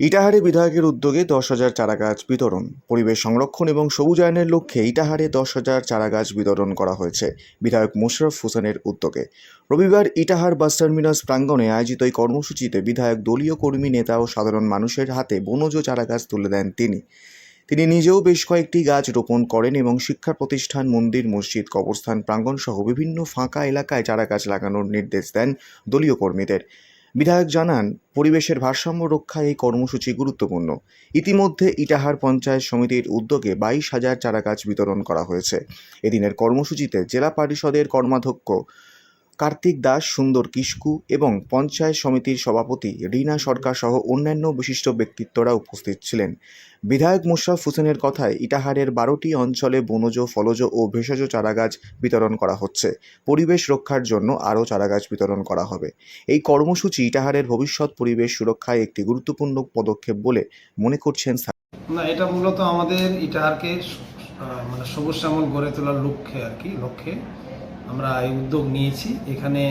ইটাহারে বিধায়কের উদ্যোগে দশ হাজার চারাগাছ বিতরণ, পরিবেশ সংরক্ষণ এবং সবুজায়নের লক্ষ্যে ইটাহারে দশ হাজার চারাগাছ বিতরণ করা হয়েছে, বিধায়ক মোশরফ হোসেনের উদ্যোগে। রবিবার ইটাহার বাস টার্মিনাস প্রাঙ্গণে আয়োজিত এই কর্মসূচিতে বিধায়ক, দলীয় কর্মী, নেতা ও সাধারণ মানুষের হাতে বনজ চারাগাছ তুলে দেন তিনি। তিনি নিজেও বেশ কয়েকটি গাছ রোপণ করেন এবং শিক্ষা প্রতিষ্ঠান, মন্দির, মসজিদ, কবরস্থান প্রাঙ্গণ সহ বিভিন্ন ফাঁকা এলাকায় চারাগাছ লাগানোর নির্দেশ দেন দলীয় কর্মীদের। বিধায়ক জানান, পরিবেশের ভারসাম্য রক্ষায় এই কর্মসূচি গুরুত্বপূর্ণ। ইতিমধ্যে ইটাহার পঞ্চায়েত সমিতির উদ্যোগে বাইশ হাজার চারাগাছ বিতরণ করা হয়েছে। এদিনের কর্মসূচিতে জেলা পরিষদের কর্মাধ্যক্ষ কার্তিক দাস, সুন্দর কিস্কু এবং পঞ্চায়েত সমিতির সভাপতি রীনা সরকার সহ অন্যান্য বিশিষ্ট ব্যক্তিত্বরা উপস্থিত ছিলেন। বিধায়ক মোশারফ হোসেনের কথায় ইটাহারের বারোটি অঞ্চলে বনজ, ফলজ ও ভেষজ চারাগাছ বিতরণ করা হচ্ছে। পরিবেশ রক্ষার জন্য আরও চারাগাছ বিতরণ করা হবে। এই কর্মসূচি ইটাহারের ভবিষ্যৎ পরিবেশ সুরক্ষায় একটি গুরুত্বপূর্ণ পদক্ষেপ বলে মনে করছেন না, এটা মূলত আমাদের ইটাহারকে মানে সবুজ শ্যামল গড়ে তোলার লক্ষ্যে আর কি, লক্ষ্যে। আমরা এই উদ্যোগ নিয়েছি। এখানে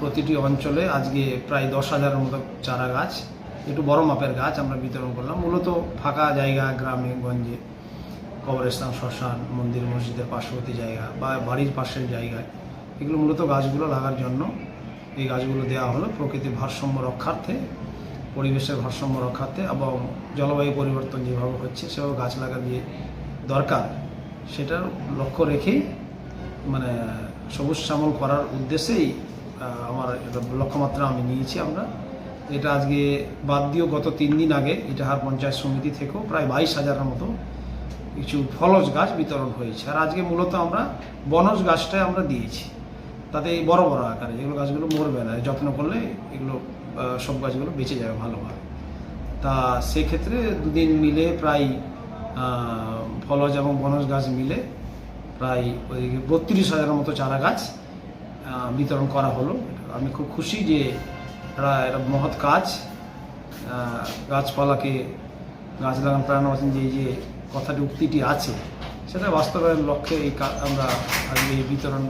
প্রতিটি অঞ্চলে আজকে প্রায় দশ হাজারের মতো চারা গাছ, একটু বড় মাপের গাছ আমরা বিতরণ করলাম। মূলত ফাঁকা জায়গা, গ্রামে, গঞ্জে, কবরস্থান, শ্মশান, মন্দির, মসজিদের পার্শ্ববর্তী জায়গা বা বাড়ির পাশের জায়গায়। এগুলো মূলত গাছগুলো লাগার জন্য এই গাছগুলো দেওয়া হলো প্রকৃতির ভারসাম্য রক্ষার্থে, পরিবেশের ভারসাম্য রক্ষার্থে এবং জলবায়ু পরিবর্তন যেভাবে হচ্ছে, সেভাবে গাছ লাগা দিয়ে দরকার, সেটার লক্ষ্য রেখেই মানে সবুজ শ্যামল করার উদ্দেশ্যেই আমার লক্ষ্যমাত্রা আমি নিয়েছি আমরা। এটা আজকে বাদ দিয়েও গত তিন দিন আগে ইটাহার পঞ্চায়েত সমিতি থেকেও প্রায় বাইশ হাজারের মতো কিছু ফলজ গাছ বিতরণ হয়েছে। আর আজকে মূলত আমরা বনজ গাছটাই আমরা দিয়েছি। তাতে বড় বড় আকারে যেগুলো গাছগুলো মরবে না। যত্ন করলে এগুলো সব গাছগুলো বেঁচে যাবে ভালোভাবে। তা সেক্ষেত্রে দুদিন মিলে প্রায় ফলজ এবং বনজ গাছ মিলে প্রায় ওই বত্রিশ হাজারের মতো চারা গাছ বিতরণ করা হলো। আমি খুব খুশি যে এরা এরা মহৎ কাজ গাছপালাকে গাছ লাগান প্রাণ বাঁচান যে যে কথাটি উক্তিটি আছে সেটা বাস্তবায়নের লক্ষ্যে এই আমরা আজকে এই বিতরণ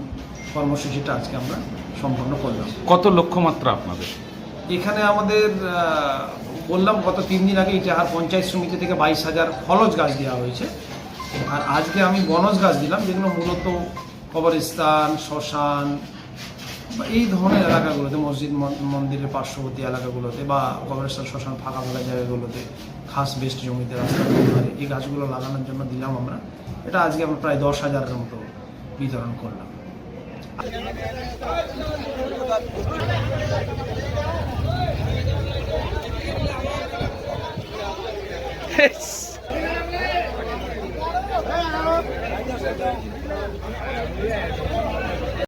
কর্মসূচিটা আজকে আমরা সম্পন্ন করলাম। কত লক্ষ্যমাত্রা আপনাদের? এখানে আমাদের বললাম গত তিন দিন আগে ইটাহার পঞ্চায়েত সমিতি থেকে বাইশ হাজার ফলজ গাছ দেওয়া হয়েছে। আর আজকে আমি বনজ গাছ দিলাম, যেগুলো মূলত কবরস্থান, শ্মশান, বা এই ধরনের এলাকাগুলোতে, মসজিদ, মন- মন্দিরের পার্শ্ববর্তী এলাকাগুলোতে বা কবরস্থান, শ্মশান ফাঁকা ফাঁকা জায়গাগুলোতে খাস বেস্ট জমিতে রাস্তার ধারে এই গাছগুলো লাগানোর জন্য দিলাম আমরা। এটা আজকে আমরা প্রায় দশ হাজারের মতো বিতরণ করলাম। không?